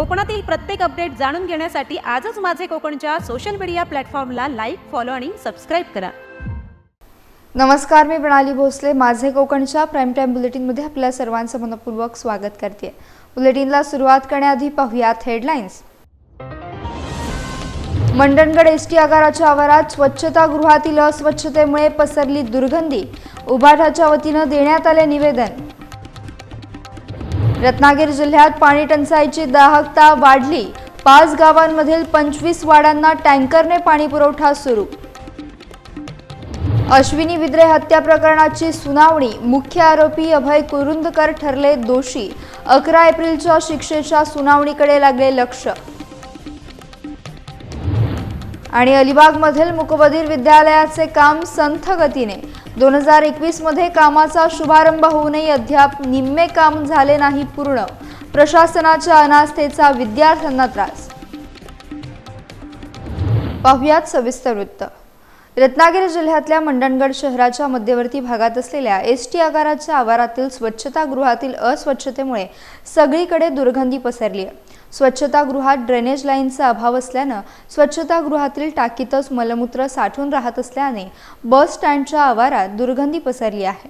कोकणातील प्रत्येक अपडेट जाणून घेण्यासाठी आजच माझे कोकणच्या सोशल मीडिया प्लॅटफॉर्मला लाईक फॉलो आणि सबस्क्राईब करा. नमस्कार मी प्रणाली भोसले. माझे कोकणच्या प्राईम टाईम बुलेटिनमध्ये आपल्या सर्वांचं मनपूर्वक स्वागत करते. बुलेटिनला सुरुवात करण्याआधी पाहुयात हेडलाईन्स मंडणगड एस टी आगाराच्या आवारात स्वच्छतागृहातील अस्वच्छतेमुळे पसरली दुर्गंधी. उभाटाच्या वतीनं देण्यात आले निवेदन. रत्नागिरी जिल्ह्यात पाणी टंचाईची दाहकता वाढली. पाच गावांमधील पंचवीस वाड्यांना टँकरने पाणी पुरवठा सुरू. अश्विनी विद्रे हत्या प्रकरणाची सुनावणी मुख्य आरोपी अभय कुरुंदकर ठरले दोषी. अकरा एप्रिलच्या शिक्षेच्या सुनावणीकडे लागले लक्ष. आणि अलिबागमधील मुकबधीर विद्यालयाचे काम संथ गतीने दोन हजार एकवीसमध्ये कामाचा शुभारंभ होऊनही अद्याप निम्मे काम झाले नाही पूर्ण. प्रशासनाच्या अनास्थेचा विद्यार्थ्यांना त्रास. पाहुयात सविस्तर वृत्त. रत्नागिरी जिल्ह्यातल्या मंडणगड शहराच्या मध्यवर्ती भागात असलेल्या एस टी आगाराच्या आवारातील स्वच्छतागृहातील अस्वच्छतेमुळे सगळीकडे दुर्गंधी पसरली आहे. स्वच्छतागृहात ड्रेनेज लाईनचा अभाव असल्यानं स्वच्छतागृहातील टाकीतच मलमूत्र साठून राहत असल्याने बस स्टँडच्या आवारात दुर्गंधी पसरली आहे.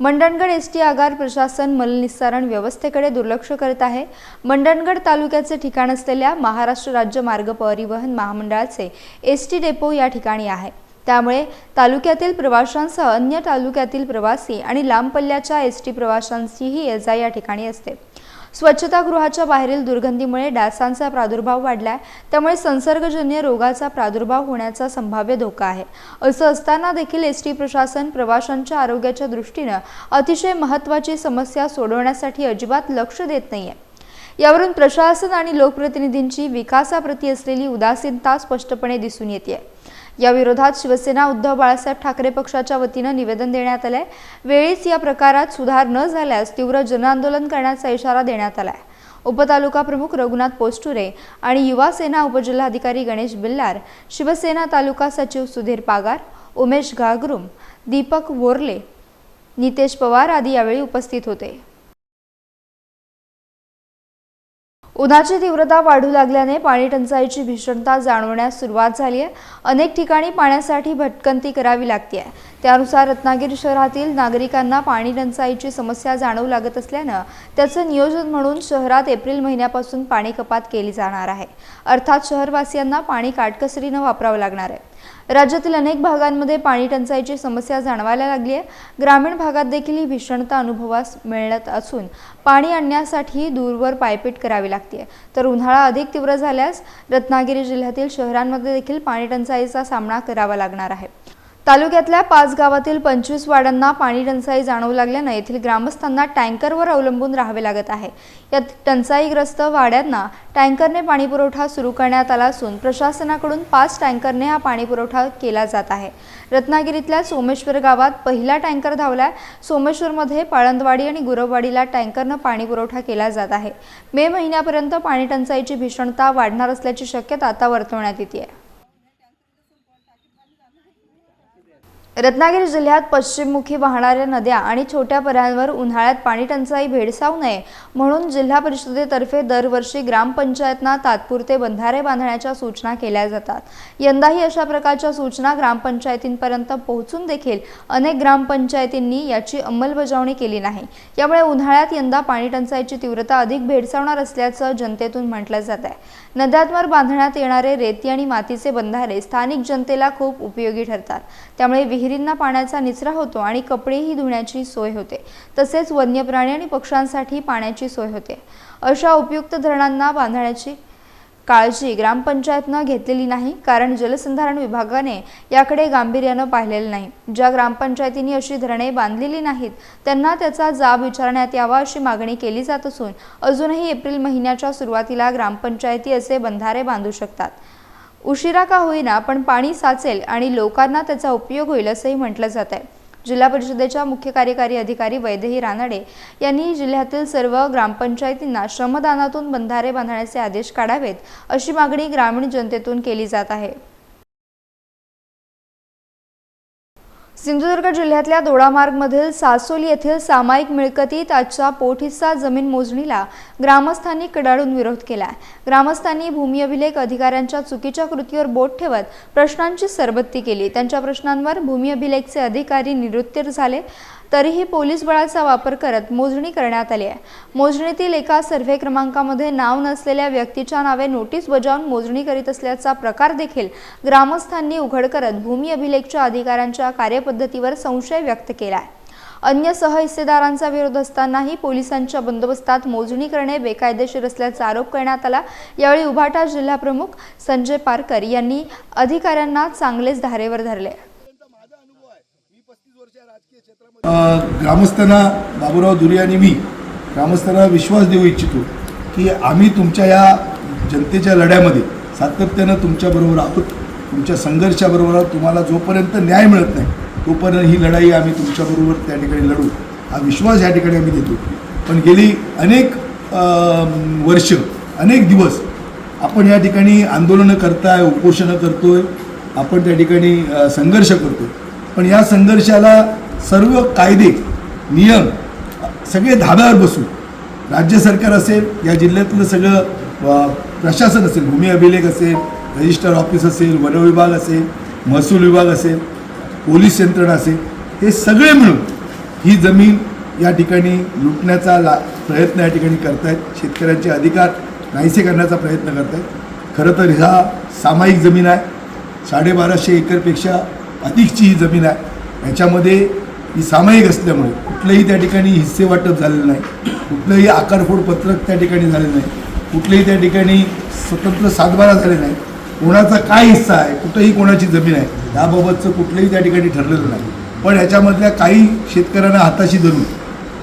मंडणगड एस टी आगार प्रशासन मलनिस्सारण व्यवस्थेकडे दुर्लक्ष करत आहे. मंडणगड तालुक्याचे ठिकाण असलेल्या महाराष्ट्र राज्य मार्ग परिवहन महामंडळाचे एस टी डेपो या ठिकाणी आहे. त्यामुळे तालुक्यातील प्रवाशांसह अन्य तालुक्यातील प्रवासी आणि लांब पल्ल्याच्या एस टी प्रवाशांचीही ये जा या ठिकाणी असते. स्वच्छतागृहाच्या बाहेरील दुर्गंधीमुळे डासांचा प्रादुर्भाव वाढलाय. त्यामुळे संसर्गजन्य रोगाचा प्रादुर्भाव होण्याचा संभाव्य धोका आहे. असं असताना देखील एस टी प्रशासन प्रवाशांच्या आरोग्याच्या दृष्टीनं अतिशय महत्त्वाची समस्या सोडवण्यासाठी अजिबात लक्ष देत नाहीये. यावरून प्रशासन आणि लोकप्रतिनिधींची विकासाप्रती असलेली उदासीनता स्पष्टपणे दिसून येते या विरोधात शिवसेना उद्धव बाळासाहेब ठाकरे पक्षाच्या वतीनं निवेदन देण्यात आलंय. वेळीच या प्रकारात सुधार न झाल्यास तीव्र जनआंदोलन करण्याचा इशारा देण्यात आलाय. उपतालुका प्रमुख रघुनाथ पोस्टुरे आणि युवा सेना उपजिल्हाधिकारी गणेश बिल्लार शिवसेना तालुका सचिव सुधीर पागार उमेश घागरुम दीपक वोरले नितेश पवार आदी यावेळी उपस्थित होते. उन्हाची तीव्रता वाढू लागल्याने पाणी टंचाईची भीषणता जाणवण्यास सुरुवात झाली आहे. अनेक ठिकाणी पाण्यासाठी भटकंती करावी लागते आहे. त्यानुसार रत्नागिरी शहरातील नागरिकांना पाणी टंचाईची समस्या जाणवू लागत असल्यानं त्याचं नियोजन म्हणून शहरात एप्रिल महिन्यापासून पाणी कपात केली जाणार आहे. अर्थात शहरवासियांना पाणी काटकसरीनं वापरावं लागणार आहे. राज्यातील अनेक भागांमध्ये पाणी टंचाईची समस्या जाणवायला लागली आहे. ग्रामीण भागात देखील ही भीषणता अनुभवास मिळत असून पाणी आणण्यासाठी दूरवर पायपीट करावी लागते तर उन्हाळा अधिक तीव्र झाल्यास रत्नागिरी जिल्ह्यातील शहरांमध्ये देखील पाणी टंचाईचा सामना करावा लागणार आहे. तालुक्यातल्या पाच गावातील पंचवीस वाड्यांना पाणी टंचाई जाणवू लागल्यानं येथील ग्रामस्थांना टँकरवर अवलंबून राहावे लागत आहे. या टंचाईग्रस्त वाड्यांना टँकरने पाणी पुरवठा सुरू करण्यात आला असून प्रशासनाकडून पाच टँकरने हा पाणी पुरवठा केला जात आहे. रत्नागिरीतल्या सोमेश्वर गावात पहिला टँकर धावलाय. सोमेश्वरमध्ये पाळंदवाडी आणि गुरववाडीला टँकरनं पाणी पुरवठा केला जात आहे. मे महिन्यापर्यंत पाणी टंचाईची भीषणता वाढणार असल्याची शक्यता आता वर्तवण्यात येते आहे रत्नागिरी जिल्ह्यात पश्चिममुखी वाहणाऱ्या नद्या आणि छोट्या पर्यांवर उन्हाळ्यात पाणी टंचाई भेडसावू नये म्हणून जिल्हा परिषदेतर्फे दरवर्षी ग्रामपंचायतना तात्पुरते बंधारे बांधण्याच्या सूचना केल्या जातात. यंदाही अशा प्रकारच्या सूचना ग्रामपंचायतींपर्यंत पोहोचून देखील अनेक ग्रामपंचायतींनी याची अंमलबजावणी केली नाही. यामुळे उन्हाळ्यात यंदा पाणी टंचाईची तीव्रता अधिक भेडसावणार असल्याचं जनतेतून म्हटलं जात आहे. नद्यांवर बांधण्यात येणारे रेती आणि मातीचे बंधारे स्थानिक जनतेला खूप उपयोगी ठरतात. त्यामुळे विहिरींना पाण्याचा निचरा होतो आणि कपडेही धुण्याची सोय होते. तसेच वन्य प्राणी आणि पक्ष्यांसाठी पाण्याची सोय होते. अशा उपयुक्त धरणांना बांधण्याची काळजी ग्रामपंचायतनं घेतलेली नाही कारण जलसंधारण विभागाने याकडे गांभीर्यानं पाहिलेलं नाही. ज्या ग्रामपंचायतींनी अशी धरणे बांधलेली नाहीत त्यांना त्याचा जाब विचारण्यात यावा अशी मागणी केली जात असून अजूनही एप्रिल महिन्याच्या सुरुवातीला ग्रामपंचायती असे बंधारे बांधू शकतात. उशिरा का होईना पण पाणी साचेल आणि लोकांना त्याचा उपयोग होईल असंही म्हटलं जात आहे जिल्हा परिषदेच्या मुख्य कार्यकारी अधिकारी वैदेही रानडे यांनी जिल्ह्यातील सर्व ग्रामपंचायतींना श्रमदानातून बंधारे बांधण्याचे आदेश काढावेत अशी मागणी ग्रामीण जनतेतून केली जात आहे. सिंधुदुर्ग जिल्ह्यातल्या दोडामार्गमधील सासोली येथील सामायिक मिळकतीत आजच्या पोटहिस्सा जमीन मोजणीला ग्रामस्थांनी कडाडून विरोध केला ग्रामस्थांनी भूमी अभिलेख अधिकाऱ्यांच्या चुकीच्या कृतीवर बोट ठेवत प्रश्नांची सरबत्ती केली. त्यांच्या प्रश्नांवर भूमी अभिलेखचे अधिकारी निवृत्तीर झाले. तरीही पोलीस बळाचा वापर करत मोजणी करण्यात आली आहे. मोजणीतील एका सर्व्हे क्रमांकामध्ये नाव नसलेल्या व्यक्तीच्या नावे नोटीस बजावून मोजणी करीत असल्याचा प्रकार देखील ग्रामस्थांनी उघड करत भूमी अभिलेखच्या अधिकाऱ्यांच्या कार्यपद्धतीवर संशय व्यक्त केला आहे. अन्य सहहिस्सेदारांचा विरोध असतानाही पोलिसांच्या बंदोबस्तात मोजणी करणे बेकायदेशीर असल्याचा आरोप करण्यात आला. यावेळी उभाटा जिल्हाप्रमुख संजय पारकर यांनी अधिकाऱ्यांना चांगलेच धारेवर धरले. ग्रामस्थांना बाबूराव दुरी आणि मी ग्रामस्थांना विश्वास देऊ इच्छितो की आम्ही तुमच्या या जनतेच्या लढ्यामध्ये सातत्यानं तुमच्याबरोबर आहोत तुमच्या संघर्षाबरोबर तुम्हाला जोपर्यंत न्याय मिळत नाही तोपर्यंत ही लढाई आम्ही तुमच्याबरोबर त्या ठिकाणी लढू. हा विश्वास या ठिकाणी आम्ही देतो. पण गेली अनेक वर्ष अनेक दिवस आपण या ठिकाणी आंदोलनं करताय उपोषणं करतोय आपण त्या ठिकाणी संघर्ष करतो पण या संघर्षाला सर्व कायदे नियम सगळे धाब्यावर बसून राज्य सरकार असेल या जिल्ह्यातलं सगळं प्रशासन असेल भूमी अभिलेख असेल रजिस्टर ऑफिस असेल वनविभाग असेल महसूल विभाग असेल पोलीस यंत्रणा असेल हे सगळे मिळून ही जमीन या ठिकाणी लुटण्याचा ला प्रयत्न या ठिकाणी करतायत शेतकऱ्यांचे अधिकार नाहीसे करण्याचा प्रयत्न करतायत. खरं तर ह्या सामायिक जमीन आहे साडेबाराशे एकरपेक्षा अधिकची ही जमीन आहे. याच्यामध्ये ही सामायिक असल्यामुळे कुठलंही त्या ठिकाणी हिस्से वाटप झालेलं नाही. कुठलंही आकारफोड पत्रक त्या ठिकाणी झालेलं नाही. कुठलंही त्या ठिकाणी स्वतंत्र सातबारा झाले नाही. कोणाचा काय हिस्सा आहे कुठंही कोणाची जमीन आहे याबाबतचं कुठलंही त्या ठिकाणी ठरलेलं नाही. पण याच्यामधल्या काही शेतकऱ्यांना हाताशी धरून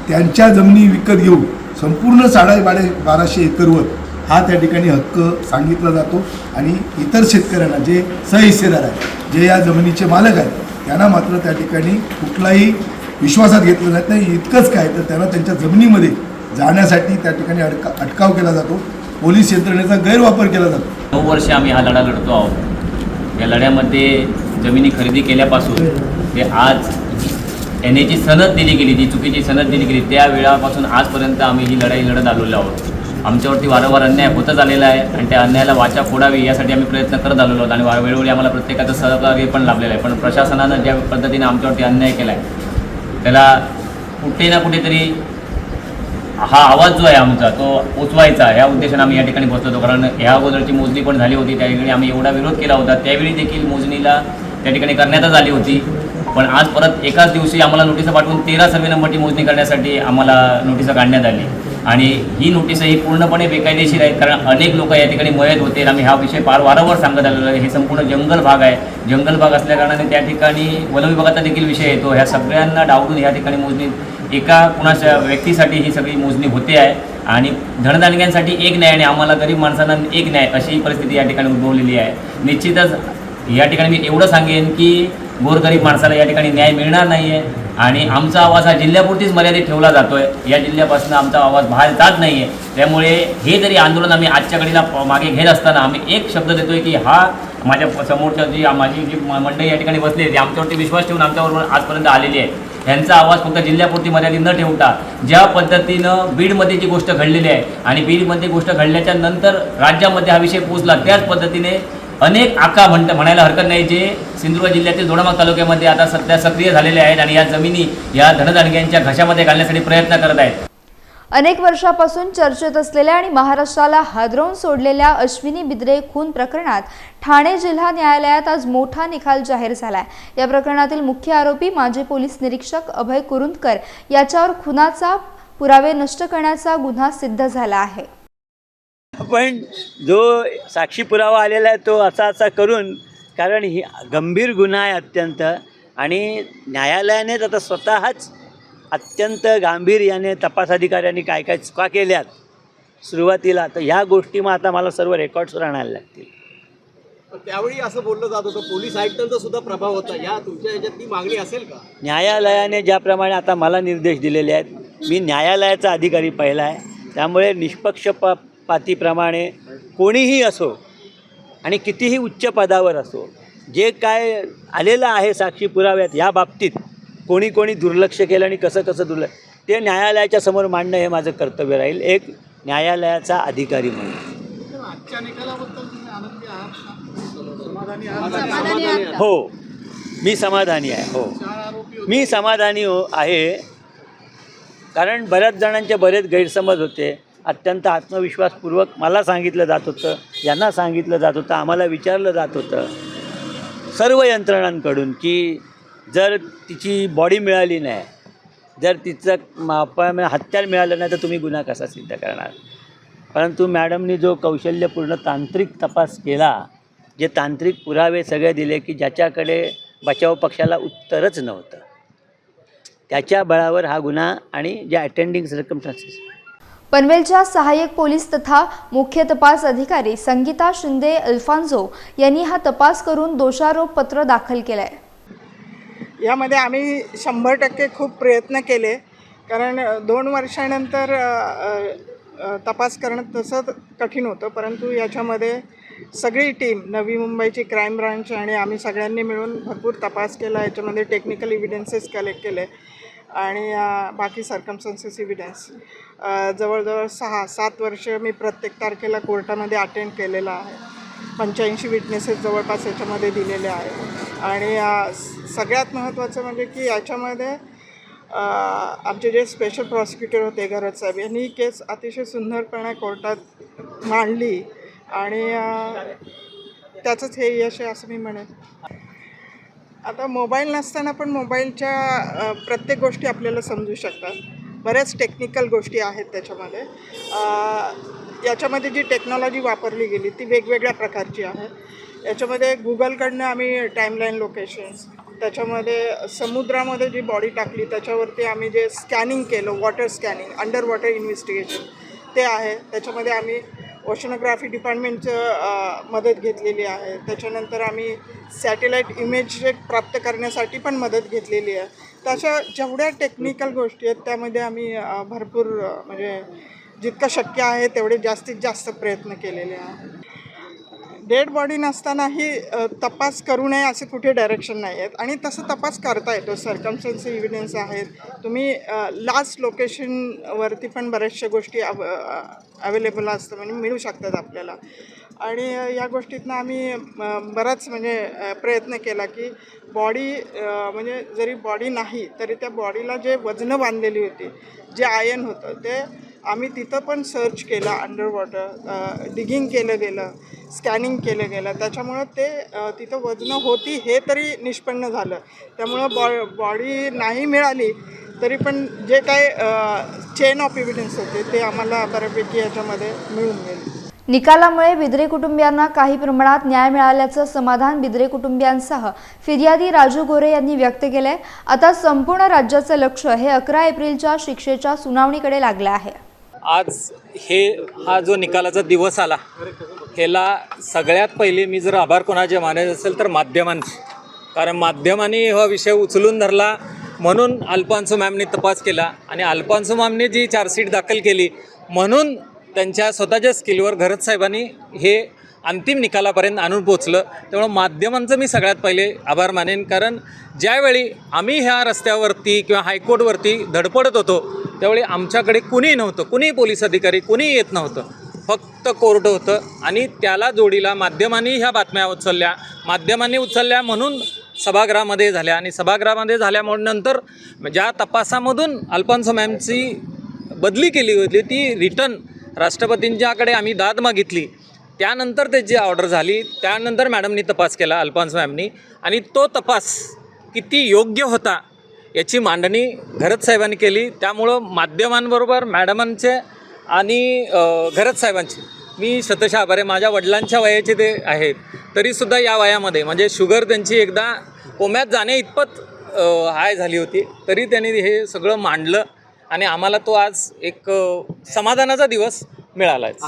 त्यांच्या जमिनी विकत घेऊन संपूर्ण साडेबाडे बाराशे एकरवर हा त्या ठिकाणी हक्क सांगितला जातो. आणि इतर शेतकऱ्यांना जे सहहिस्सेदार आहेत जे या जमिनीचे मालक आहेत त्यांना मात्र त्या ठिकाणी कुठलाही विश्वासात घेतलं जात नाही. इतकंच काय तर त्यांना त्यांच्या जमिनीमध्ये जाण्यासाठी त्या ठिकाणी अडका अटकाव केला जातो. पोलीस यंत्रणेचा गैरवापर केला जातो. नऊ वर्षे आम्ही हा लढा लढतो आहोत. या लढ्यामध्ये जमिनी खरेदी केल्यापासून ते आज एन एची सनद दिली गेली ती चुकीची सनद दिली गेली त्या वेळापासून आजपर्यंत आम्ही ही लढाई लढत आलेलो आहोत. आमच्यावरती वारंवार अन्याय होतच आलेला आहे आणि त्या अन्यायाला वाचा फोडावी यासाठी आम्ही प्रयत्न करत आलेलो आहोत आणि वा- वेळोवेळी आम्हाला प्रत्येकाचं सहकार्य पण लाभलेलं आहे. पण प्रशासनानं ज्या पद्धतीने आमच्यावरती अन्याय केला आहे त्याला कुठे ना कुठेतरी हा आवाज जो आहे आमचा तो पोचवायचा या उद्देशाने आम्ही या ठिकाणी बसलो होतो. कारण या अगोदरची मोजणी पण झाली होती त्यावेळी आम्ही एवढा विरोध केला होता. त्यावेळी देखील मोजणीला त्या ठिकाणी करण्यातच आली होती. पण आज परत एकाच दिवशी आम्हाला नोटिसा पाठवून तेरा सर्वे नंबरची मोजणी करण्यासाठी आम्हाला नोटिसा काढण्यात आली. आणि ही नोटीस ही पूर्णपणे बेकायदेशीर आहेत कारण अनेक लोक या ठिकाणी मयत होते. आणि हा विषय फार वारंवार सांगत आलेला आहे. हे संपूर्ण जंगल भाग आहे. जंगल भाग असल्याकारणाने त्या ठिकाणी वनविभागाचा देखील विषय येतो. ह्या सगळ्यांना डावडून ह्या ठिकाणी मोजणी एका कुणाच्या व्यक्तीसाठी ही सगळी मोजणी होते आहे. आणि धनदानग्यांसाठी एक न्याय आणि आम्हाला गरीब माणसांना एक न्याय अशी ही परिस्थिती या ठिकाणी उद्भवलेली आहे. निश्चितच या ठिकाणी मी एवढं सांगेन की गोरगरीब माणसाला या ठिकाणी न्याय मिळणार नाही आहे आणि आमचा आवाज हा जिल्ह्यापुरतीच मर्यादित ठेवला जातो आहे या जिल्ह्यापासून आमचा आवाज बाहेर जात नाही आहे त्यामुळे हे जरी आंदोलन आम्ही आजच्या घडीला मागे घेत असताना आम्ही एक शब्द देतो आहे की हा माझ्या समोरच्या जी माझी जी मंडळी या ठिकाणी बसली आहे ती आमच्यावरती विश्वास ठेवून आमच्याबरोबर आजपर्यंत आलेली आहे. ह्यांचा आवाज फक्त जिल्ह्यापुरती मर्यादित न ठेवता ज्या पद्धतीनं बीडमध्ये जी गोष्ट घडलेली आहे आणि बीडमध्ये गोष्ट घडल्याच्या नंतर राज्यामध्ये हा विषय पोचला त्याच पद्धतीने अनेक आका म्हणत म्हणायला हरकत नाही जे सिंधुदुर्ग जिल्ह्यातील दोडामाग तालुक्यामध्ये आता सध्या सक्रिय झालेले आहेत आणि या जमिनी या धनदानग्यांच्या घशामध्ये घालण्यासाठी प्रयत्न करत आहेत. अनेक वर्षापासून चर्चेत असलेल्या आणि महाराष्ट्राला हादरवून सोडलेल्या अश्विनी बिद्रे खून प्रकरणात ठाणे जिल्हा न्यायालयात आज मोठा निकाल जाहीर झालाय. या प्रकरणातील मुख्य आरोपी माजी पोलीस निरीक्षक अभय कुरुंदकर याच्यावर खुनाचा पुरावे नष्ट करण्याचा गुन्हा सिद्ध झाला आहे. पण जो साक्षी पुरावा आलेला आहे तो असा असा करून कारण ही गंभीर गुन्हा आहे अत्यंत आणि न्यायालयानेच आता स्वतःच अत्यंत गांभीर्याने तपास अधिकाऱ्यांनी काय काय चुका केल्यात सुरुवातीला तर ह्या गोष्टी मग आता मला सर्व रेकॉर्ड्सवर आणायला लागतील. त्यावेळी असं बोललं जात होतं पोलीस आयुक्तांचा सुद्धा प्रभाव होता. या तुमच्या ह्याच्यात ती मागणी असेल का? न्यायालयाने ज्याप्रमाणे आता मला निर्देश दिलेले आहेत मी न्यायालयाचा अधिकारी पहिला आहे त्यामुळे निष्पक्षपातीप्रमाणे कोणीही असो आणि कितीही उच्च पदावर असो जे काय आलेलं आहे साक्षी पुराव्यात या बाबतीत कोणी कोणी दुर्लक्ष केलं आणि कसं कसं दुर्लक्ष ते न्यायालयाच्या समोर मांडणं हे माझं कर्तव्य राहील. एक न्यायालयाचा अधिकारी म्हणून. हो. मी समाधानी आहे हो. मी समाधानी हो आहे. कारण बऱ्याच जणांचे बरेच गैरसमज होते. अत्यंत आत्मविश्वासपूर्वक मला सांगितलं जात होतं यांना सांगितलं जात होतं आम्हाला विचारलं जात होतं सर्व यंत्रणांकडून की जर तिची बॉडी मिळाली नाही जर तिचं आपण हत्यार मिळालं नाही तर तुम्ही गुन्हा कसा सिद्ध करणार? परंतु मॅडमनी जो कौशल्यपूर्ण तांत्रिक तपास केला जे तांत्रिक पुरावे सगळे दिले की ज्याच्याकडे बचाव पक्षाला उत्तरच नव्हतं त्याच्या बळावर हा गुन्हा आणि ज्या अटेंडिंग सर्कमस्टान्सेस पनवेलच्या सहाय्यक पोलीस तथा मुख्य तपास अधिकारी संगीता शिंदे अल्फान्झो यांनी हा तपास करून दोषारोप पत्र दाखल केलंय. यामध्ये आम्ही शंभर टक्के खूप प्रयत्न केले कारण दोन वर्षानंतर तपास करणं तसं कठीण होतं परंतु याच्यामध्ये सगळी टीम नवी मुंबईची क्राईम ब्रांच आणि आम्ही सगळ्यांनी मिळून भरपूर तपास केला याच्यामध्ये टेक्निकल इव्हिडन्सेस कलेक्ट केले आणि बाकी सर्कमस्टन्सेस इव्हिडन्स जवळजवळ सहा सात वर्ष मी प्रत्येक तारखेला कोर्टामध्ये अटेंड केलेला आहे. पंच्याऐंशी विटनेसेस जवळपास याच्यामध्ये दिलेले आहे. आणि सगळ्यात महत्त्वाचं म्हणजे की याच्यामध्ये आमचे जे स्पेशल प्रॉसिक्युटर होते गरज साहेब यांनी ही केस अतिशय सुंदरपणे कोर्टात मांडली. आणि त्याचंच हे यश आहे असं मी म्हणेन. आता मोबाईल नसताना पण मोबाईलच्या प्रत्येक गोष्टी आपल्याला समजू शकतात. बऱ्याच टेक्निकल गोष्टी आहेत त्याच्यामध्ये. याच्यामध्ये जी टेक्नॉलॉजी वापरली गेली ती वेगवेगळ्या प्रकारची आहे याच्यामध्ये गुगलकडनं आम्ही टाईमलाईन लोकेशन्स त्याच्यामध्ये समुद्रामध्ये जी बॉडी टाकली त्याच्यावरती आम्ही जे स्कॅनिंग केलं water scanning under water investigation ते आहे. त्याच्यामध्ये आम्ही ओशनोग्राफी डिपार्टमेंटचं मदत घेतलेली आहे. त्याच्यानंतर आम्ही सॅटेलाईट इमेज प्राप्त करण्यासाठी पण मदत घेतलेली आहे. तर अशा जेवढ्या टेक्निकल गोष्टी आहेत त्यामध्ये आम्ही भरपूर म्हणजे जितकं शक्य आहे तेवढे जास्तीत जास्त प्रयत्न केलेले आहे. डेड बॉडी नसतानाही तपास करू नये असे कुठे डायरेक्शन नाही आहेत आणि तसं तपास करता येतो. सर्कमस्टन्स इव्हिडन्स आहेत. तुम्ही लास्ट लोकेशनवरती पण बऱ्याचशा गोष्टी अव अवेलेबल असतं म्हणजे मिळू शकतात आपल्याला. आणि या गोष्टीतनं आम्ही बराच म्हणजे प्रयत्न केला की बॉडी म्हणजे जरी बॉडी नाही तरी त्या बॉडीला जे वजनं बांधलेली होती जे आयन होतं ते आम्ही तिथं पण सर्च केलं अंडर वॉटर डिगिंग केलं गेलं स्कॅनिंग केलं गेलं. त्याच्यामुळं ते तिथं वजनं होती हे तरी निष्पन्न झालं. त्यामुळं बॉ बॉडी नाही मिळाली तरी पण जे काय चेन ऑफ इव्हिडन्स होते ते आम्हाला बऱ्यापैकी याच्यामध्ये मिळून गेले. निकालामुळे बिद्रे कुटुंबियांना काही प्रमाणात न्याय मिळाल्याचं समाधान बिद्रे कुटुंबियांसह फिर्यादी राजू गोरे यांनी व्यक्त केलंय. आता संपूर्ण राज्याचं लक्ष हे अकरा एप्रिलच्या शिक्षेच्या सुनावणीकडे लागलं आहे. आज हे हा जो निकालाचा दिवस आला ह्याला सगळ्यात पहिले मी जर आभार कोणाचे मानायचे असेल तर माध्यमांचे. कारण माध्यमांनी हा विषय उचलून धरला म्हणून अल्फान्सो मॅमने तपास केला आणि अल्फान्सो मॅमने जी चार्जशीट दाखल केली म्हणून त्यांच्या स्वतःच्या स्किलवर घरत साहेबांनी हे अंतिम निकालापर्यंत आणून पोचलं त्यामुळं माध्यमांचं मी सगळ्यात पहिले आभार मानेन. कारण ज्यावेळी आम्ही ह्या रस्त्यावरती किंवा हायकोर्टवरती धडपडत होतो त्यावेळी आमच्याकडे कुणीही नव्हतं. कुणीही पोलीस अधिकारी कुणीही येत नव्हतं. फक्त कोर्ट होतं आणि त्याला जोडीला माध्यमांनी ह्या बातम्या उचलल्या. माध्यमांनी उचलल्या म्हणून सभागृहामध्ये झाल्या आणि सभागृहामध्ये झाल्यामुळे नंतर ज्या तपासामधून अल्फान्सो मॅमची बदली केली होती ती रिटर्न राष्ट्रपतींच्याकडे आम्ही दाद मागितली. त्यानंतर त्याची ऑर्डर झाली त्यानंतर मॅडमनी तपास केला अल्फान्स मॅमनी आणि तो तपास किती योग्य होता याची मांडणी घरत साहेबांनी केली. त्यामुळं माध्यमांबरोबर मॅडमांचे आणि घरत साहेबांचे मी शतशः आभार आहे. माझ्या वडिलांच्या वयाचे ते आहेत तरीसुद्धा या वयामध्ये म्हणजे शुगर त्यांची एकदा कोम्यात जाणे इतपत हाय झाली होती तरी त्यांनी हे सगळं मांडलं आणि आम्हाला तो आज एक समाधानाचा दिवस मिळाला आहे.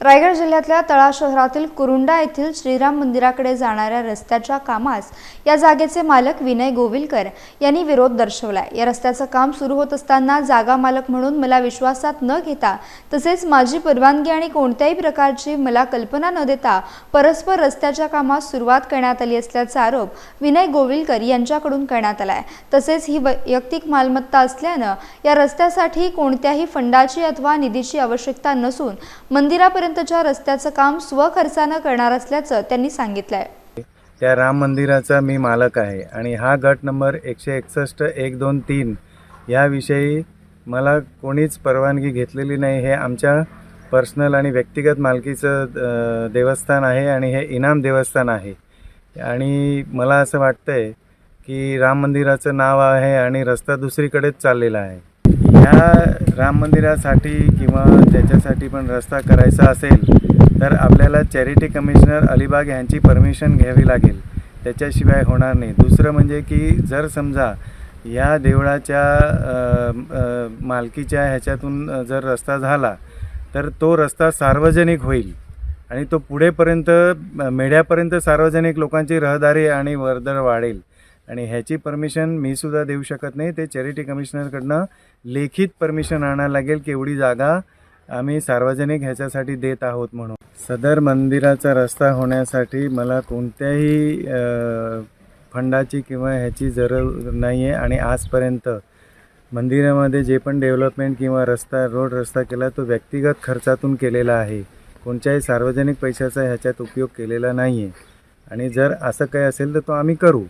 रायगड जिल्ह्यातल्या तळा शहरातील कुरुंडा येथील श्रीराम मंदिराकडे जाणाऱ्या रस्त्याच्या कामास या जागेचे मालक विनय गोविलकर यांनी विरोध दर्शवलाय. या रस्त्याचं काम सुरू होत असताना जागा मालक म्हणून मला विश्वासात न घेता तसेच माझी परवानगी आणि कोणत्याही प्रकारची मला कल्पना न देता परस्पर रस्त्याच्या कामास सुरुवात करण्यात आली असल्याचा आरोप विनय गोविलकर यांच्याकडून करण्यात आलाय. तसेच ही वैयक्तिक मालमत्ता असल्यानं या रस्त्यासाठी कोणत्याही फंडाची अथवा निधीची आवश्यकता नसून मंदिरापर्यंत मंदिरापर्यंतच्या रस्त्याचं काम स्वखर्चानं करणार असल्याचं त्यांनी सांगितलंय. त्या राम मंदिराचा मी मालक आहे आणि हा गट नंबर एकशे एकसष्ट एक दोन तीन याविषयी मला कोणीच परवानगी घेतलेली नाही. हे आमच्या पर्सनल आणि व्यक्तिगत मालकीचं देवस्थान आहे आणि हे इनाम देवस्थान आहे. आणि मला असं वाटतं आहे की राम मंदिराचं नाव आहे आणि रस्ता दुसरीकडेच चाललेला आहे. ह्या राम मंदिरासाठी किंवा त्याच्यासाठी पण रस्ता करायचा असेल तर आपल्याला चॅरिटी कमिशनर अलिबाग यांची परमिशन घ्यावी लागेल. त्याच्याशिवाय होणार नाही. दुसरं म्हणजे की जर समजा या देवळाच्या मालकीच्या ह्याच्यातून जर रस्ता झाला तर तो रस्ता सार्वजनिक होईल आणि तो पुढेपर्यंत मेढ्यापर्यंत सार्वजनिक लोकांची रहदारी आणि वर्दळ वाढेल. आणि ह्याची परमिशन मी सुद्धा देऊ शकत नाही. ते चॅरिटी कमिशनरकडनं लेखित परमिशन आणायला लागेल की एवढी जागा आम्ही सार्वजनिक ह्याच्यासाठी देत आहोत म्हणून. सदर मंदिराचा रस्ता होण्यासाठी मला कोणत्याही फंडाची किंवा ह्याची जरूर नाही आहे आणि आजपर्यंत मंदिरामध्ये जे पण डेव्हलपमेंट किंवा रस्ता रोड रस्ता केला तो व्यक्तिगत खर्चातून केलेला आहे. कोणत्याही सार्वजनिक पैशाचा ह्याच्यात उपयोग केलेला नाही आहे आणि जर असं काही असेल तर तो आम्ही करू.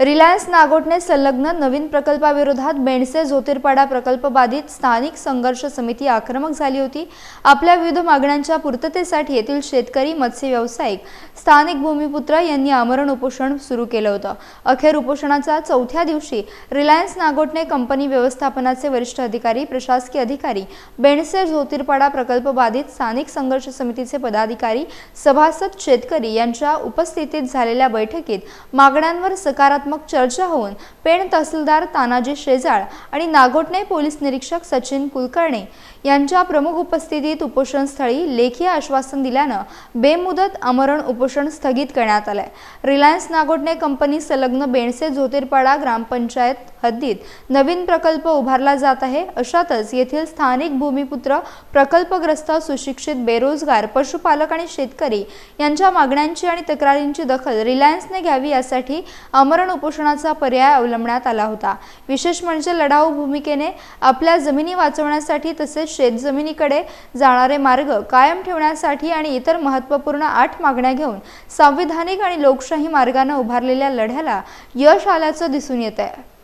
रिलायन्स नागोटने संलग्न नवीन प्रकल्पाविरोधात बेंडसे झोतीरपाडा प्रकल्प बाधित स्थानिक संघर्ष समिती आक्रमक झाली होती. आपल्या विविध मागण्यांच्या पूर्ततेसाठी येथील शेतकरी मत्स्य व्यावसायिक स्थानिक भूमिपुत्र यांनी आमरण उपोषण सुरू केलं होतं. अखेर उपोषणाच्या चौथ्या दिवशी रिलायन्स नागोटने कंपनी व्यवस्थापनाचे वरिष्ठ अधिकारी प्रशासकीय अधिकारी बेंडसे झोतीरपाडा प्रकल्प बाधित स्थानिक संघर्ष समितीचे पदाधिकारी सभासद शेतकरी यांच्या उपस्थितीत झालेल्या बैठकीत मागण्यांवर सकारात्मक चर्चा होऊन पेण तहसीलदार तानाजी शेजाळ आणि नागोटणे पोलीस निरीक्षक सचिन कुलकर्णी यांच्या प्रमुख उपस्थितीत उपोषणस्थळी लेखी आश्वासन दिल्यानं बेमुदत आमरण उपोषण स्थगित करण्यात आलंय. रिलायन्स नागोटणे कंपनी संलग्न बेणसे ज्योतिर्पाडा ग्रामपंचायत हद्दीत नवीन प्रकल्प उभारला जात आहे. अशातच येथील स्थानिक भूमिपुत्र प्रकल्पग्रस्त सुशिक्षित बेरोजगार पशुपालक आणि शेतकरी यांच्या मागण्यांची आणि तक्रारींची दखल रिलायन्सने घ्यावी यासाठी आमरण उपोषणाचा पर्याय अवलंबण्यात आला होता. विशेष म्हणजे लढाऊ भूमिकेने आपल्या जमिनी वाचवण्यासाठी तसेच शेतजमिनीकडे जाणारे मार्ग कायम ठेवण्यासाठी आणि इतर महत्त्वपूर्ण आठ मागण्या घेऊन संविधानिक आणि लोकशाही मार्गानं उभारलेल्या लढ्याला यश आल्याचं दिसून येत आहे.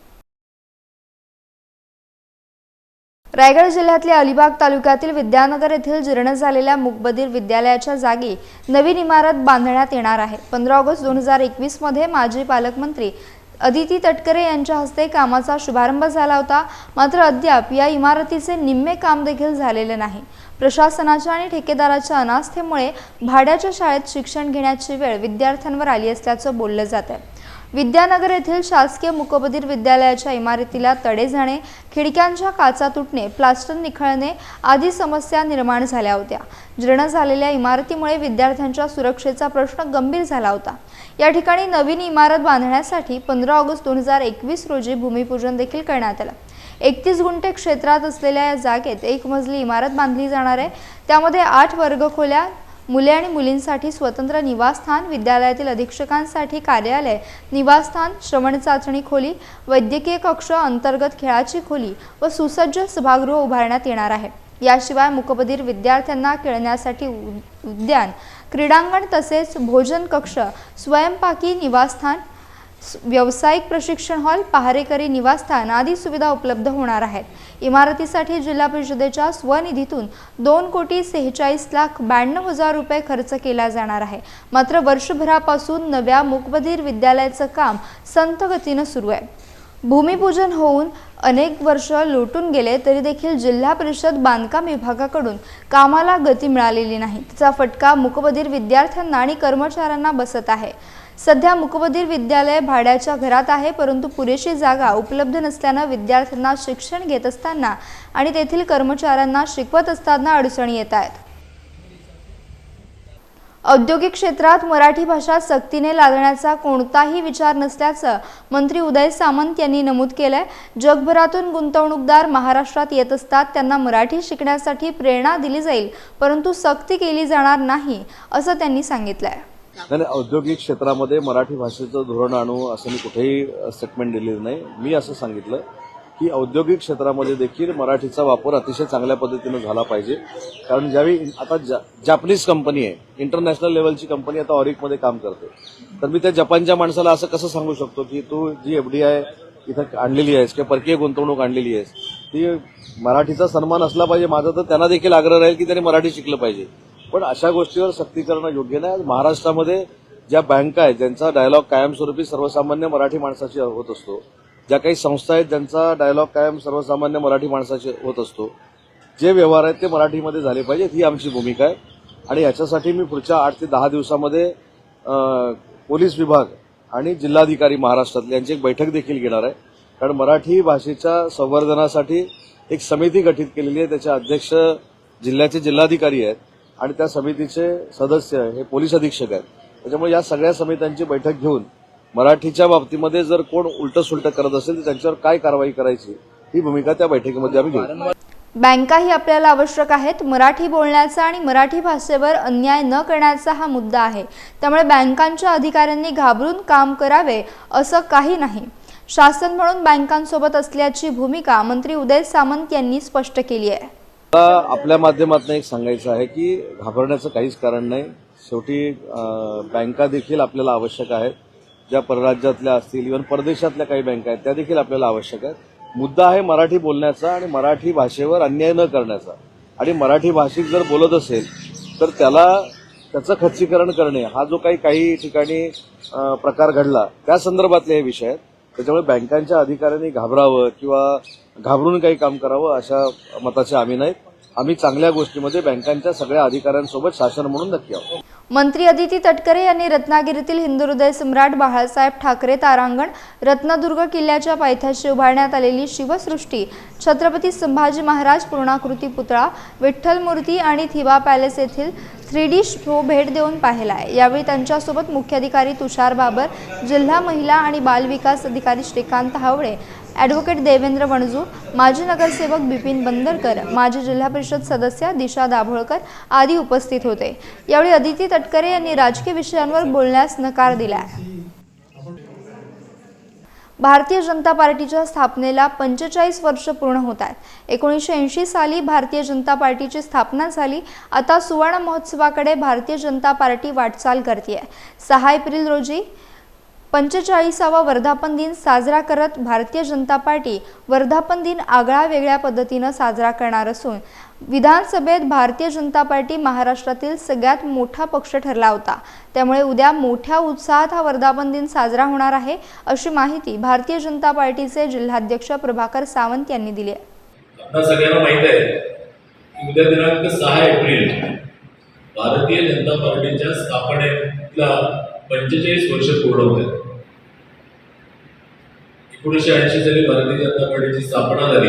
रायगड जिल्ह्यातल्या अलिबाग तालुक्यातील विद्यानगर येथील जीर्ण झालेल्या मुकबधीर विद्यालयाच्या जागी नवीन इमारत बांधण्यात येणार आहे. पंधरा ऑगस्ट दोन हजार एकवीसमध्ये माजी पालकमंत्री अदिती तटकरे यांच्या हस्ते कामाचा शुभारंभ झाला होता. मात्र अद्याप या इमारतीचे निम्मे काम देखील झालेले नाही. प्रशासनाच्या आणि ठेकेदाराच्या अनास्थेमुळे भाड्याच्या शाळेत शिक्षण घेण्याची वेळ विद्यार्थ्यांवर आली असल्याचं बोललं जात आहे विद्यानगर येथील शासकीय मुकबधीर विद्यालयाच्या इमारतीला तडे जाणे खिडक्यांच्या काचा तुटणे प्लास्टर निखळणे आदी समस्या निर्माण झाल्या होत्या. जीर्ण झालेल्या इमारतीमुळे विद्यार्थ्यांच्या सुरक्षेचा प्रश्न गंभीर झाला होता. या ठिकाणी नवीन इमारत बांधण्यासाठी पंधरा ऑगस्ट दोन हजार एकवीस रोजी भूमिपूजन देखील करण्यात आलं. एकतीस गुंठे क्षेत्रात असलेल्या या जागेत एक मजली इमारत बांधली जाणार आहे. त्यामध्ये आठ वर्गखोल्या मुले आणि मुलींसाठी स्वतंत्र निवासस्थान विद्यालयातील अधीक्षकांसाठी कार्यालय निवासस्थान श्रवण चाचणी खोली वैद्यकीय कक्ष अंतर्गत खेळाची खोली व सुसज्ज सभागृह उभारण्यात येणार आहे. याशिवाय मुकबधीर विद्यार्थ्यांना खेळण्यासाठी उ- उद्यान क्रीडांगण तसेच भोजन कक्ष स्वयंपाकी निवासस्थान व्यावसायिक प्रशिक्षण हॉल पहारेकरी निवासस्थान आदी सुविधा उपलब्ध होणार आहेत. इमारतीसाठी जिल्हा परिषदेच्या स्वनिधीतून दोन कोटी सेहेचाळीस लाख ब्याण्णव हजार रुपये खर्च केला जाणार आहे. मात्र वर्षभरापासून नव्या मुकबधीर विद्यालयाचं काम संत गतीनं सुरू आहे. भूमिपूजन होऊन अनेक वर्ष लोटून गेले तरी देखील जिल्हा परिषद बांधकाम विभागाकडून कामाला गती मिळालेली नाही. त्याचा फटका मुकबधीर विद्यार्थ्यांना आणि कर्मचाऱ्यांना बसत आहे. सध्या मुकबधीर विद्यालय भाड्याच्या घरात आहे परंतु पुरेशी जागा उपलब्ध नसल्यानं विद्यार्थ्यांना शिक्षण घेत असताना आणि तेथील कर्मचाऱ्यांना शिकवत असताना अडचणी येत आहेत. औद्योगिक क्षेत्रात मराठी भाषा सक्तीने लादण्याचा कोणताही विचार नसल्याचं मंत्री उदय सामंत यांनी नमूद केलंय. जगभरातून गुंतवणूकदार महाराष्ट्रात येत असतात त्यांना मराठी शिकण्यासाठी प्रेरणा दिली जाईल परंतु सक्ती केली जाणार नाही असं त्यांनी सांगितलंय. नाही औद्योगिक क्षेत्रामध्ये मराठी भाषेचं धोरण आणू असं मी कुठेही स्टेटमेंट दिलेलं नाही. मी असं सांगितलं की औद्योगिक क्षेत्रामध्ये देखील मराठीचा वापर अतिशय चांगल्या पद्धतीनं झाला पाहिजे. कारण ज्यावेळी आता जा जापनीज कंपनी आहे इंटरनॅशनल लेवलची कंपनी आता ऑरिकमध्ये काम करते. तर मी त्या जपानच्या माणसाला असं कसं सांगू शकतो की तू जी एफ डी आय इथं आणलेली आहेस किंवा परकीय गुंतवणूक आणलेली आहेस ती मराठीचा सन्मान असला पाहिजे. माझा तर त्यांना देखील आग्रह राहील की त्यांनी मराठी शिकलं पाहिजे. पण अशा गोष्टीवर सक्ती करणं योग्य नाही. आज महाराष्ट्रामध्ये ज्या बँका आहेत ज्यांचा डायलॉग कायमस्वरूपी सर्वसामान्य मराठी माणसाशी होत असतो ज्या काही संस्था आहेत ज्यांचा डायलॉग कायम सर्वसामान्य मराठी माणसाशी होत असतो जे व्यवहार आहेत ते मराठीमध्ये झाले पाहिजेत ही आमची भूमिका आहे. आणि याच्यासाठी मी पुढच्या आठ ते दहा दिवसामध्ये पोलीस विभाग आणि जिल्हाधिकारी महाराष्ट्रातले यांची एक बैठक देखील घेणार आहे. कारण मराठी भाषेच्या संवर्धनासाठी एक समिती गठीत केलेली आहे. त्याचे अध्यक्ष जिल्ह्याचे जिल्हाधिकारी आहेत. आणि त्या समितीचे सदस्य हे पोलीस अधीक्षक आहेत. त्याच्यामुळे या सगळ्या समित्यांची बैठक घेऊन मराठीच्या बाबतीमध्ये जर कोण उलटं सुलट करत असेल तर त्यांच्यावर काय कारवाई करायची ही भूमिका त्या बैठकीमध्ये आम्ही घेऊ. बँकाही आपल्याला आवश्यक आहेत. मराठी बोलण्याचा आणि मराठी भाषेवर अन्याय न करण्याचा हा मुद्दा आहे. त्यामुळे बँकांच्या अधिकाऱ्यांनी घाबरून काम करावे असं काही नाही. शासन म्हणून बँकांसोबत असल्याची भूमिका मंत्री उदय सामंत यांनी स्पष्ट केली आहे. मला आपल्या माध्यमातून एक सांगायचं आहे की घाबरण्याचं काहीच कारण नाही. शेवटी बँका देखील आपल्याला आवश्यक आहेत. ज्या परराज्यातल्या असतील इव्हन परदेशातल्या काही बँका आहेत त्या देखील आपल्याला आवश्यक आहेत. मुद्दा आहे मराठी बोलण्याचा आणि मराठी भाषेवर अन्याय न करण्याचा. आणि मराठी भाषिक जर बोलत असेल तर त्याला त्याचं खच्चीकरण करणे हा जो काही काही ठिकाणी प्रकार घडला त्या संदर्भातले हे विषय आहेत. त्याच्यामुळे बँकांच्या अधिकाऱ्यांनी घाबरावं किंवा घाबरून काही काम करावं अशा मताचे आम्ही नाहीत. आम्ही चांगल्या गोष्टीमध्ये बँकांच्या सगळ्या अधिकाऱ्यांसोबत शासन म्हणून नक्की आहोत. मंत्री अदिती तटकरे यांनी रत्नागिरीतील हिंदू हृदय सम्राट बाळासाहेब ठाकरे तारांगण रत्नदुर्ग किल्ल्याच्या पायथ्याशी उभारण्यात आलेली शिवसृष्टी छत्रपती संभाजी महाराज पूर्णाकृती पुतळा विठ्ठल मूर्ती आणि थिबा पॅलेस येथील थ्री डी शो भेट देऊन पाहिला आहे. यावेळी त्यांच्यासोबत मुख्याधिकारी तुषार बाबर जिल्हा महिला आणि बाल विकास अधिकारी श्रीकांत हावळे ॲडव्होकेट देवेंद्र वणजू माजी नगरसेवक बिपिन बंदरकर माजी जिल्हा परिषद सदस्य दिशा दाभोळकर आदी उपस्थित होते. यावेळी अदिती तटकरे यांनी राजकीय विषयांवर बोलण्यास नकार दिला भारतीय जनता पार्टीच्या स्थापनेला पंचेचाळीस वर्ष पूर्ण होत आहेत. एकोणीसशे ऐंशी साली भारतीय जनता पार्टीची स्थापना झाली. आता सुवर्ण महोत्सवाकडे भारतीय जनता पार्टी वाटचाल करते सहा एप्रिल रोजी पंचेचाळीसावा वर्धापन दिन साजरा करत भारतीय जनता पार्टी वर्धापन दिन आगळा वेगळ्या पद्धतीनं साजरा करणार असून विधानसभेत भारतीय जनता पार्टी महाराष्ट्रातील सगळ्यात मोठा पक्ष ठरला होता. त्यामुळे उद्या मोठ्या उत्साहात हा वर्धापन दिन साजरा होणार आहे अशी माहिती भारतीय जनता पार्टीचे जिल्हाध्यक्ष प्रभाकर सावंत यांनी दिली आहे. सगळ्यांना माहीत आहे उद्या दिनांक सहा एप्रिल भारतीय जनता पार्टीच्या स्थापनेतला पंचेचाळीस वर्ष पूर्ण होत आहेत. एकोणीसशे ऐंशी साली भारतीय जनता पार्टीची स्थापना झाली.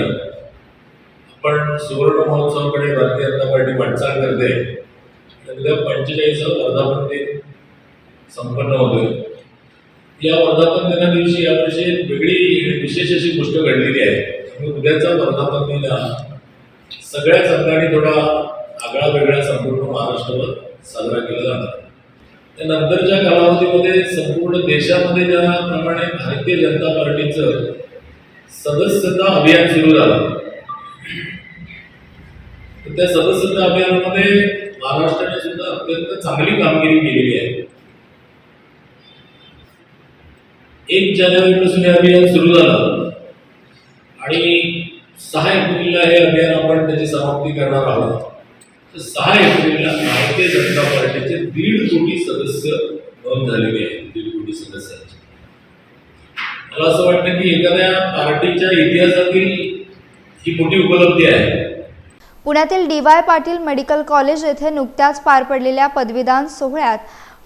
आपण सुवर्ण महोत्सवाकडे भारतीय जनता पार्टी वाटचाल करते. आणि उद्या वर्धापन दिन संपन्न होतोय. या वर्धापन दिना दिवशी यावर्षी वेगळी विशेष अशी गोष्ट घडलेली आहे. त्यामुळे उद्याचा वर्धापन दिन सगळ्याच अंगाने थोडा आगळा वेगळा संपूर्ण महाराष्ट्रावर साजरा केला जाणार. त्यानंतरच्या कालावधीमध्ये संपूर्ण देशामध्ये ज्याप्रमाणे भारतीय जनता पार्टीचं सदस्यता अभियान सुरू झालं त्या सदस्यता अभियानामध्ये महाराष्ट्राने सुद्धा अत्यंत चांगली कामगिरी केलेली आहे. एक जानेवारीपासून हे अभियान सुरू झालं आणि सहा एप्रिलला हे अभियान आपण त्याची समाप्ती करणार आहोत. सहा एप्रिलला भारतीय जनता पार्टीचे दीड कोटी सदस्य नोंद झालेले आहेत दीड कोटी सदस्यांची. मला असं वाटतं की एखाद्या पार्टीच्या इतिहासातील ही मोठी उपलब्धी आहे. पुण्यातील D Y Patil medical college येथे नुकत्याच पार पडलेल्या पदवीदान सोहळ्यात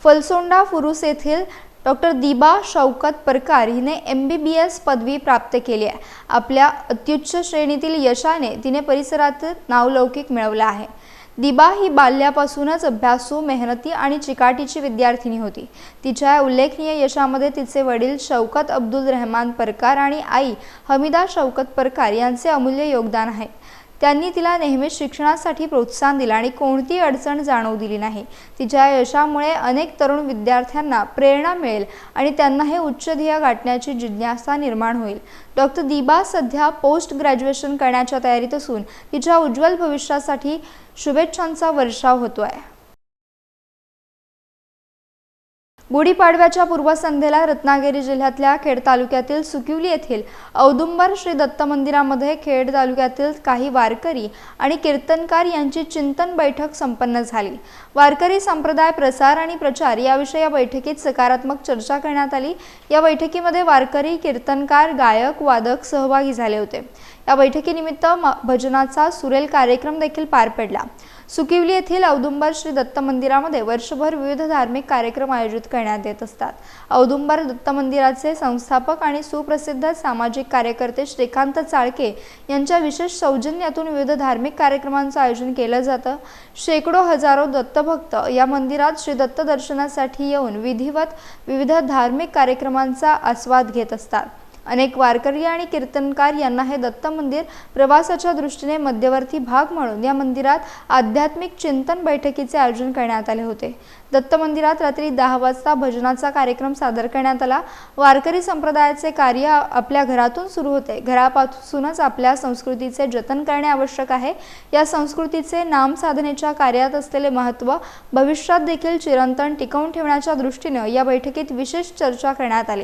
फलसोंडा फुरुस येथील डॉक्टर दिबा शौकत परकार हिने एम बी बी एस पदवी प्राप्त केली आहे. आपल्या अत्युच्च श्रेणीतील यशाने तिने परिसरात नावलौकिक मिळवला आहे. दिबा ही बाल्यापासूनच अभ्यासू मेहनती आणि चिकाटीची विद्यार्थिनी होती. तिच्या या उल्लेखनीय यशामध्ये तिचे वडील शौकत अब्दुल रहमान परकार आणि आई हमीदा शौकत परकार यांचे अमूल्य योगदान आहे. त्यांनी तिला नेहमीच शिक्षणासाठी प्रोत्साहन दिलं आणि कोणतीही अडचण जाणवू दिली नाही. तिच्या यशामुळे अनेक तरुण विद्यार्थ्यांना प्रेरणा मिळेल आणि त्यांना हे उच्च ध्येय गाठण्याची जिज्ञासा निर्माण होईल. डॉक्टर दिबा सध्या पोस्ट ग्रॅज्युएशन करण्याच्या तयारीत असून तिच्या उज्ज्वल भविष्यासाठी शुभेच्छांचा वर्षाव होतो आहे गुढीपाडव्याच्या पूर्वसंध्येला रत्नागिरी जिल्ह्यातल्या खेड तालुक्यातील सुकिवली येथील औदुंबर श्री दत्त मंदिरामध्ये खेड तालुक्यातील काही वारकरी आणि कीर्तनकार यांची चिंतन बैठक संपन्न झाली. वारकरी संप्रदाय प्रसार आणि प्रचार याविषयी या बैठकीत सकारात्मक चर्चा करण्यात आली. या बैठकीमध्ये वारकरी कीर्तनकार गायक वादक सहभागी झाले होते. या बैठकीनिमित्त म- भजनाचा सुरेल कार्यक्रम देखील पार पडला. सुकिवली येथील औदुंबर श्री दत्त मंदिरामध्ये वर्षभर विविध धार्मिक कार्यक्रम आयोजित करण्यात येत असतात. औदुंबर दत्त मंदिराचे संस्थापक आणि सुप्रसिद्ध सामाजिक कार्यकर्ते श्रीकांत चाळके यांच्या विशेष सौजन्यातून विविध धार्मिक कार्यक्रमांचं आयोजन केलं जातं. शेकडो हजारो दत्तभक्त या मंदिरात श्री दत्त दर्शनासाठी येऊन विधिवत विविध धार्मिक कार्यक्रमांचा आस्वाद घेत असतात. अनेक वारकरी आणि कीर्तनकार यांना हे दत्त मंदिर प्रवासाच्या दृष्टीने मध्यवर्ती भाग म्हणून या मंदिरात आध्यात्मिक चिंतन बैठकीचे आयोजन करण्यात आले होते. दत्त मंदिरात रात्री दहा वाजता भजनाचा कार्यक्रम सादर करण्यात आला. वारकरी संप्रदायाचे कार्य आपल्या घरातून सुरू होते. घरापासूनच आपल्या संस्कृतीचे जतन करणे आवश्यक आहे. या संस्कृतीचे नाम साधनेच्या कार्यात असलेले महत्त्व भविष्यात देखील चिरंतन टिकवून ठेवण्याच्या दृष्टीनं या बैठकीत विशेष चर्चा करण्यात आली.